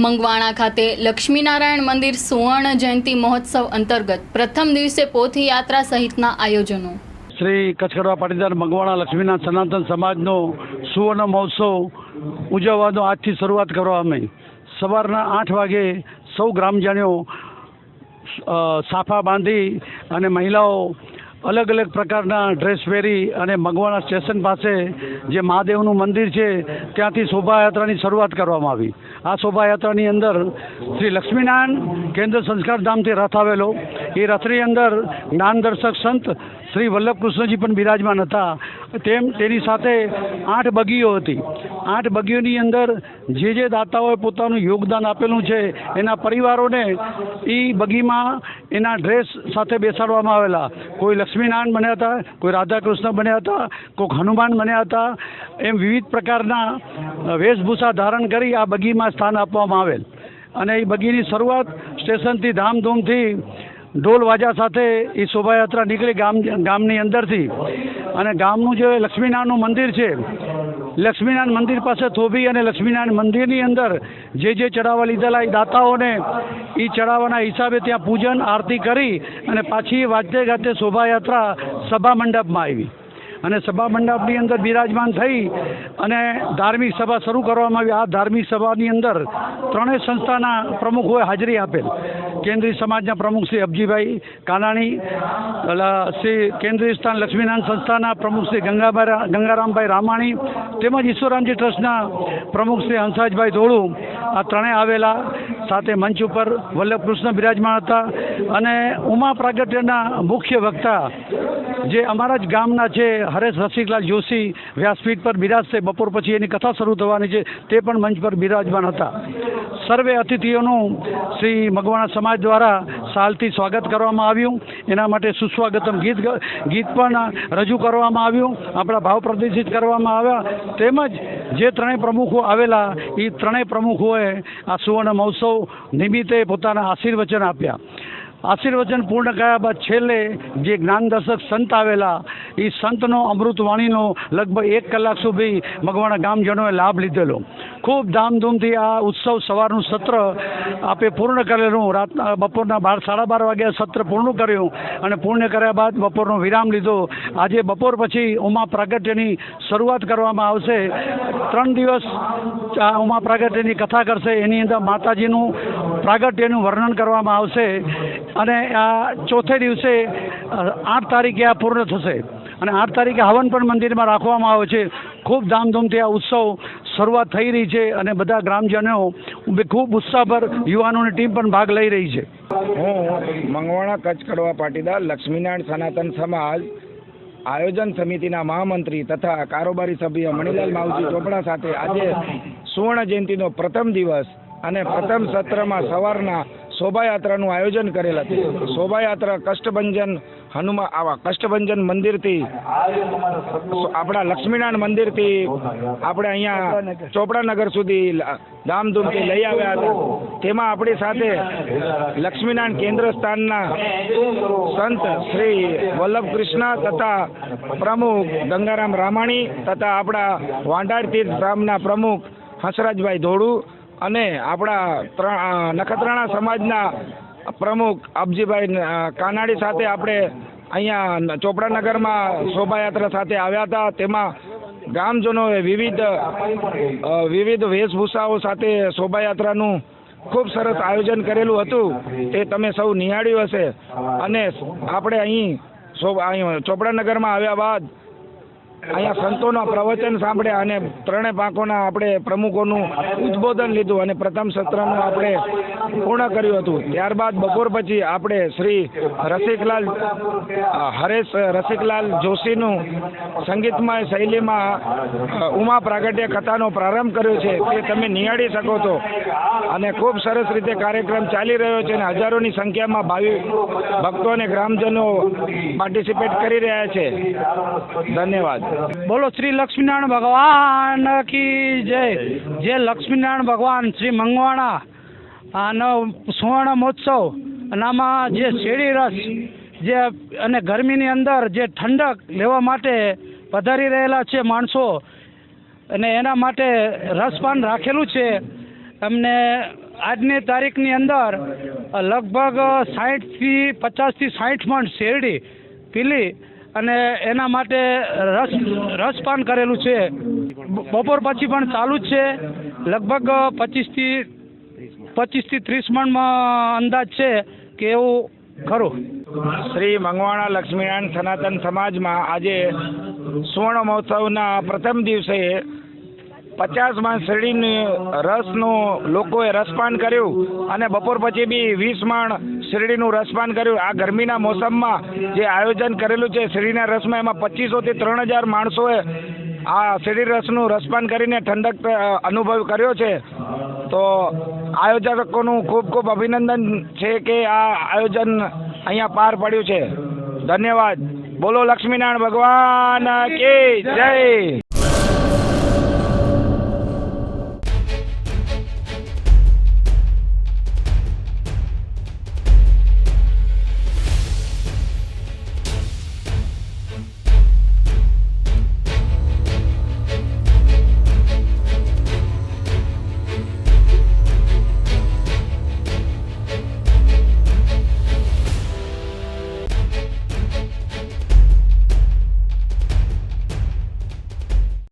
મંગવાણા ખાતે લક્ષ્મીનારાયણ મંદિર સુવર્ણ જયંતિ મહોત્સવ અંતર્ગત પ્રથમ દિવસે પોથી યાત્રા સહિતના આયોજનો. શ્રી કચ્છકડવા પાટીદાર મંગવાણા લક્ષ્મીનાથ સનાતન સમાજનો સુવર્ણ મહોત્સવ ઉજવવાનો આજથી શરૂઆત કરવામાં અમે. સવારના આઠ વાગે સૌ ગ્રામજનો સાફા બાંધી અને મહિલાઓ અલગ અલગ પ્રકારના ડ્રેસ પહેરી અને મગવાણા સ્ટેશન પાસે જે મહાદેવનું મંદિર છે, ત્યાંથી શોભાયાત્રાની શરૂઆત કરવામાં આવી. આ શોભાયાત્રાની અંદર શ્રી લક્ષ્મીનારાયણ કેન્દ્ર સંસ્કાર ધામથી રથ આવેલો. એ રથની અંદર જ્ઞાનદર્શક સંત શ્રી વલ્લભકૃષ્ણજી પણ બિરાજમાન હતા. તેમ, તેની સાથે આઠ બગીઓ હતી. આઠ બગીઓની અંદર જે જે દાતાઓએ પોતાનું યોગદાન આપેલું છે, એના પરિવારોને એ બગીમાં એના ડ્રેસ સાથે બેસાડવામાં આવેલા. કોઈ લક્ષ્મીનારાયણ બન્યા હતા, કોઈ રાધાકૃષ્ણ બન્યા હતા, કોઈક હનુમાન બન્યા હતા. એમ વિવિધ પ્રકારના વેશભૂષા ધારણ કરી આ બગીમાં સ્થાન આપવામાં આવેલ. અને એ બગીની શરૂઆત સ્ટેશનથી ધામધૂમથી ઢોલ વાજા સાથે એ શોભાયાત્રા નીકળી ગામ, ગામની અંદરથી. અને ગામનું જે લક્ષ્મીનારાયણનું મંદિર છે, લક્ષ્મીનારાયણ મંદિર પાસે થોભી અને લક્ષ્મીનારાયણ મંદિરની અંદર જે જે ચડાવવા લીધેલા એ દાતાઓને એ ચડાવવાના હિસાબે ત્યાં પૂજન, આરતી કરી અને પાછી વાજતે ગાતે શોભાયાત્રા સભા મંડપમાં આવી. અને સભા મંડપની અંદર બિરાજમાન થઈ અને ધાર્મિક સભા શરૂ કરવામાં આવી. આ ધાર્મિક સભાની અંદર ત્રણેય સંસ્થાના પ્રમુખોએ હાજરી આપેલ. કેન્દ્રીય સમાજના પ્રમુખ શ્રી અબજીભાઈ કાનાણી શ્રી કેન્દ્રીય સ્થાન લક્ષ્મીનારાયણ સંસ્થાના પ્રમુખ શ્રી ગંગાભાઈ ગંગારામભાઈ રામાણી તેમજ ઈશ્વરામજી ટ્રસ્ટના પ્રમુખ શ્રી હંસરાજભાઈ ધોળુ આ ત્રણેય આવેલા. સાથે મંચ ઉપર વલ્લભકૃષ્ણ બિરાજમાન હતા અને ઉમા પ્રાગટ્યના મુખ્ય વક્તા જે અમારા જ ગામના છે હરેશ રસિકલાલ જોશી વ્યાસપીઠ પર બિરાજશે બપોર પછી એની કથા શરૂ થવાની છે. તે પણ મંચ પર બિરાજમાન હતા. સર્વે અતિથિઓનું શ્રી મગવાણા સમાજ દ્વારા સાલથી સ્વાગત કરવામાં આવ્યું. એના માટે સુસ્વાગતમ ગીત ગીત પણ રજૂ કરવામાં આવ્યું. આપણા ભાવ પ્રદર્શિત કરવામાં આવ્યા. તેમજ જે ત્રણેય પ્રમુખો આવેલા એ ત્રણેય પ્રમુખોએ આ સુવર્ણ મહોત્સવ નિમિત્તે પોતાના આશીર્વચન આપ્યા. આશીર્વચન પૂર્ણ કર્યા બાદ છેલ્લે જે જ્ઞાનદર્શક સંત આવેલા એ સંતનો અમૃતવાણીનો લગભગ એક કલાક સુધી મગવાણા ગામજનોએ લાભ લીધેલો. ખૂબ ધામધૂમથી આ ઉત્સવ સવારનું સત્ર આપે પૂર્ણ કરેલું. રાતના, બપોરના બાર, સાડા બાર વાગ્યા સત્ર પૂર્ણ કર્યું અને પૂર્ણ કર્યા બાદ બપોરનો વિરામ લીધો. આજે બપોર પછી ઉમા પ્રાગટ્યની શરૂઆત કરવામાં આવશે. ત્રણ દિવસ આ ઉમા પ્રાગટ્યની કથા કરશે. એની અંદર માતાજીનું પ્રાગટ્યનું વર્ણન કરવામાં આવશે અને આ ચોથે દિવસે આઠ તારીખે આ પૂર્ણ થશે. અને આઠ તારીખે હવન પણ મંદિરમાં રાખવામાં આવે છે. ખૂબ ધામધૂમથી આ ઉત્સવ શરૂઆત થઈ રહી છે અને બધા ગ્રામજનો ખૂબ ઉત્સાહભર યુવાનોની ટીમ પણ ભાગ લઈ રહી છે. હું મંગવાણા કચ્છ કડવા પાટીદાર લક્ષ્મીનારાયણ સનાતન સમાજ આયોજન સમિતિના મહામંત્રી તથા કારોબારી સભ્ય મણિલાલ માવજી ચોપડા સાથે આજે સુવર્ણ જયંતિનો પ્રથમ દિવસ અને પ્રથમ સત્રમાં સવારના શોભાયાત્રાનું આયોજન કરેલ હતું. શોભાયાત્રા કષ્ટભંજન હનુમાન આવા કષ્ટભંજન મંદિરથી આપણા લક્ષ્મીનારાયણ મંદિરથી આપણે અહીંયા ચોપડાનગર સુધી ધામધૂમથી લઈ આવ્યા હતા. તેમાં આપણી સાથે લક્ષ્મીનારાયણ કેન્દ્ર સ્થાનના સંત શ્રી વલ્લભ કૃષ્ણ તથા પ્રમુખ ગંગારામ રામાણી તથા આપણા વાંઢાર તીર્થ ધામના પ્રમુખ હંસરાજભાઈ ધોળુ અને આપણા નખત્રાણા સમાજના પ્રમુખ અબજીભાઈ કાનાડી સાથે આપણે અહીંયા ચોપડાનગરમાં શોભાયાત્રા સાથે આવ્યા હતા. તેમાં ગામજનોએ વિવિધ વિવિધ વેશભૂષાઓ સાથે શોભાયાત્રાનું ખૂબ સરસ આયોજન કરેલું હતું. તે તમે સૌ નિહાળ્યું હશે. અને આપણે અહીં ચોપડાનગરમાં આવ્યા બાદ અહીંયા સંતોના પ્રવચન સાંભળ્યા અને ત્રણે પાંખોના આપણે પ્રમુખોનું ઉદ્બોધન લીધું અને પ્રથમ સત્રનું આપણે પૂર્ણ કર્યું હતું. ત્યારબાદ બપોર પછી આપણે શ્રી રસિકલાલ હરેશ રસિકલાલ જોશીનું સંગીતમય શૈલીમાં ઉમા પ્રાગટ્ય કથાનો પ્રારંભ કર્યો છે. તે તમે નિહાળી શકો છો. અને ખૂબ સરસ રીતે કાર્યક્રમ ચાલી રહ્યો છે અને હજારોની સંખ્યામાં ભાવિ ભક્તો અને ગ્રામજનો પાર્ટિસિપેટ કરી રહ્યા છે. ધન્યવાદ. બોલો શ્રી લક્ષ્મીનારાયણ ભગવાન કી જય. જે લક્ષ્મીનારાયણ ભગવાન શ્રી મંગવાણા આનો સુવર્ણ મહોત્સવ આમાં જે શેરડી રસ, જે અને ગરમીની અંદર જે ઠંડક લેવા માટે પધારી રહેલા છે માણસો, અને એના માટે રસપાન રાખેલું છે. અમને આજની તારીખની અંદર લગભગ સાહીઠથી પચાસથી સાહીઠ મણ શેરડી પીલી અને એના માટે રસ રસપાન કરેલું છે. બપોર પછી પણ ચાલુ જ છે. લગભગ પચીસથી પચીસથી ત્રીસ મણમાં અંદાજ છે કે એવું ખરું. શ્રી મંગવાણા લક્ષ્મીનારાયણ સનાતન સમાજમાં આજે સુવર્ણ મહોત્સવના પ્રથમ દિવસે પચાસ મણ શેરડીની રસનું લોકોએ રસપાન કર્યું અને બપોર પછી બી વીસ મણ શેરડીનું રસપાન કર્યું. આ ગરમીના મોસમમાં જે આયોજન કરેલું છે, શેરડીના રસમાં એમાં પચીસોથી ત્રણ હજાર માણસોએ આ શેરડી રસનું રસપાન કરીને ઠંડક અનુભવ કર્યો છે. તો આયોજકોનું ખૂબ ખૂબ અભિનંદન છે કે આ આયોજન અહીંયા પાર પડ્યું છે. ધન્યવાદ. બોલો લક્ષ્મીનારાયણ ભગવાન કે જય!